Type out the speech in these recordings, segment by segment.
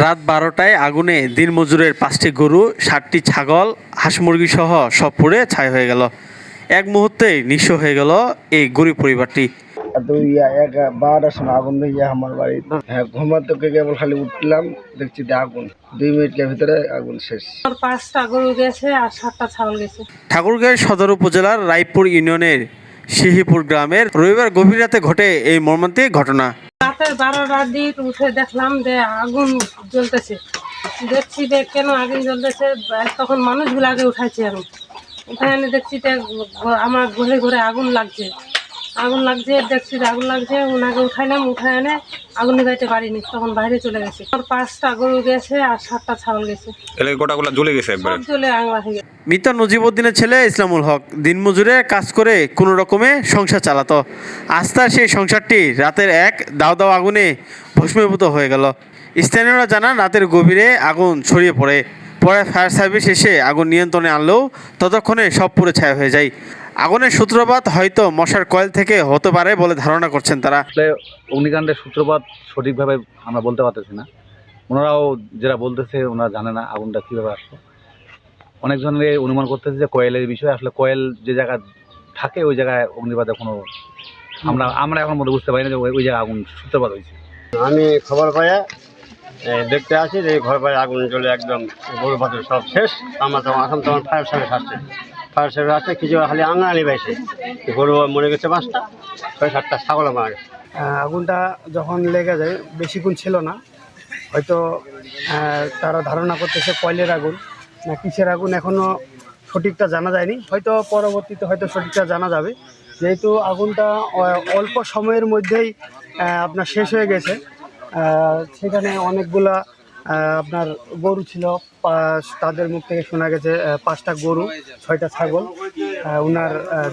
রাত বারোটায় আগুনে দিনমজুরের পাঁচটি গরু ষাটটি ছাগল হাঁস মুরগি সহ সব পুড়ে ছাই হয়ে গেল। এক মুহূর্তে নিঃস্ব হয়ে গেল এই গরিব পরিবারটি। আর দুই বারোটার সময় আগুন দিয়ে আমার বাড়ি। হ্যাঁ ঘুমাতে কেবল খালি উঠলাম দেখছি আগুন। দুই মিনিটের ভিতরে আগুন শেষ। আর পাঁচটা গরু গেছে আর সাতটা ছাগল গেছে। ঠাকুরগাঁও সদর উপজেলার রায়পুর ইউনিয়নের সিহিপুর গ্রামের রবিবার গভীর রাতে ঘটে এই মর্মান্তিক ঘটনা। রাতের বারোটার দিক উঠে দেখলাম যে আগুন জ্বলতেছে। দেখছি যে কেন আগুন জ্বলতেছে তখন মানুষগুলো আগে উঠাইছি আমি উঠাই এনে দেখছি যে আমার ঘরে ঘরে আগুন লাগছে। আগুন লাগছে দেখছি যে আগুন লাগছে ওনাকে উঠাইলাম উঠাই এনে আগুন নিভাইতে পারিনি তখন বাইরে চলে গেছে। আর পাঁচটা গরু গেছে আর সাতটা ছাগল গেছে। এলে গোটাগুলো জ্বলে গেছে একবারে? সব চলে আংলা থেকে মৃত নজিবুদ্দিনের ছেলে ইসলামুল হক দিনমজুরে কাজ করে কোনো রকমে সংসার চালাতো। আস্তার সেই সংসারটি রাতের এক দাও দাও আগুনে ভস্মীভূত হয়ে গেল। স্থানীয়রা জানান রাতের গভীরে আগুন ছড়িয়ে পড়ে। পরে ফায়ার সার্ভিস এসে আগুন নিয়ন্ত্রণে আনলেও ততক্ষণে সব পুড়ে ছায়া হয়ে যায়। আগুনের সূত্রপাত হয়তো মশার কয়েল থেকে হতে পারে বলে ধারণা করছেন তারা। আসলে অগ্নিকাণ্ডের সূত্রপাত সঠিকভাবে আমরা বলতে পারতেছি না। ওনারাও যেটা বলতেছে ওনারা জানে না আগুনটা কীভাবে আসলো। অনেকজনের অনুমান করতেছে যে কয়েলের বিষয়ে আসলে কয়েল যে জায়গায় থাকে ওই জায়গায় অগ্নিপাতের কোনো আমরা আমরা এখন মধ্যে বুঝতে পারি না যে ওই- জায়গায় আগুন সূত্রপাত হয়েছে। আমি খবর পাইয়া দেখতে আসি যে ঘর পায়ে আগুন জ্বলে একদম গরু সব শেষ। আমরা তখন এখন তখন ফায়ার সার্ভিস আসছে। সার্ভিস আসছে কিছু খালি আঙালি পাইছে। গরু মরে গেছে পাঁচটা, ছয় সাতটা ছাগল মারা আগুনটা যখন লেগে যায় বেশিক্ষণ ছিল না। হয়তো তারা ধারণা করতেছে কয়লের আগুন। না, কিসের আগুন এখনও সঠিকটা জানা যায়নি। হয়তো পরবর্তীতে হয়তো সঠিকটা জানা যাবে। যেহেতু আগুনটা অল্প সময়ের মধ্যেই আপনার শেষ হয়ে গেছে। সেখানে অনেকগুলা আপনার গরু ছিল তাদের মুখ থেকে শোনা গেছে পাঁচটা গরু ছয়টা ছাগল আহ,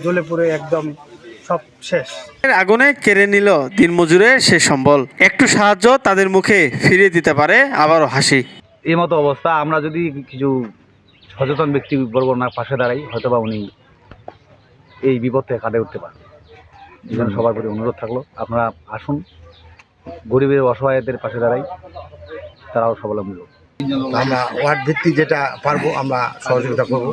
জ্বলে পুড়ে একদম সব শেষ। আগুনে কেড়ে নিল দিনমজুরের সে সম্বল। একটু সাহায্য তাদের মুখে ফিরিয়ে দিতে পারে আবারও হাসি। এই মতো অবস্থা আমরা যদি কিছু সচেতন ব্যক্তি বর্গ না পাশে দাঁড়াই হয়তো বা উনি এই বিপদ থেকে কাটে উঠতে পারেন এই জন্য সবার প্রতি অনুরোধ থাকল আপনারা আসুন গরিবের অসহায়দের পাশে দাঁড়াই। তারাও স্বাবলম্বী হোক। আমরা ওয়ার্ড ভিত্তিক যেটা পারব আমরা সহযোগিতা করব।